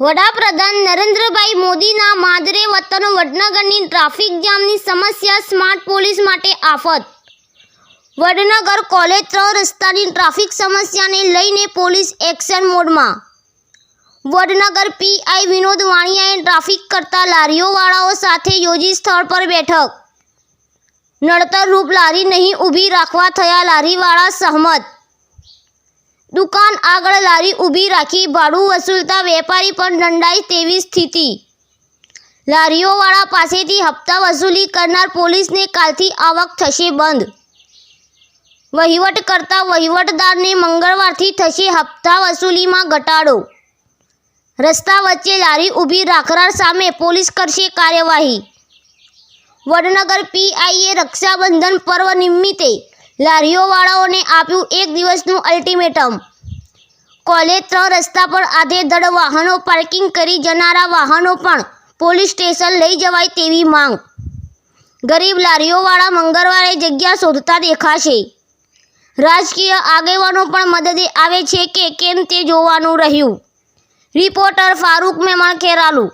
વડાપ્રધાન નરેન્દ્રભાઈ મોદીના માદરે વતન વડનગરની ટ્રાફિક જામની સમસ્યા સ્માર્ટ પોલીસ માટે આફત. વડનગર કોલેજ ત્રણ રસ્તાની ટ્રાફિક સમસ્યાને લઈને પોલીસ એક્શન મોડમાં. વડનગર પીઆઈ વિનોદ વાણિયાએ ટ્રાફિક કરતા લારીઓવાળાઓ સાથે યોજી સ્થળ પર બેઠક. નડતર રૂપ લારી નહીં ઊભી રાખવા થયા લારીવાળા સહમત. દુકાન આગળ લારી ઊભી રાખી ભાડું વસૂલતા વેપારી પણ દંડાય તેવી સ્થિતિ. લારીઓવાળા પાસેથી હપ્તા વસૂલી કરનાર પોલીસને કાલથી આવક થશે બંધ. વહીવટ કરતા વહીવટદારને મંગળવારથી થશે હપ્તા વસૂલીમાં ઘટાડો. રસ્તા વચ્ચે લારી ઊભી રાખનાર સામે પોલીસ કરશે કાર્યવાહી. વડનગર પીઆઈએ રક્ષાબંધન પર્વ નિમિત્તે લારીઓવાળાઓને આપ્યું એક દિવસનું અલ્ટિમેટમ. કોલેજ ત્રણ રસ્તા પર આધેધડ વાહનો પાર્કિંગ કરી જનારા વાહનો પણ પોલીસ સ્ટેશન લઈ જવાય તેવી માંગ. ગરીબ લારીઓવાળા મંગળવારે જગ્યા શોધતા દેખાશે. રાજકીય આગેવાનો પણ મદદે આવે છે કે કેમ તે જોવાનું રહ્યું. રિપોર્ટર ફારૂક મેમણ ખેરાલુ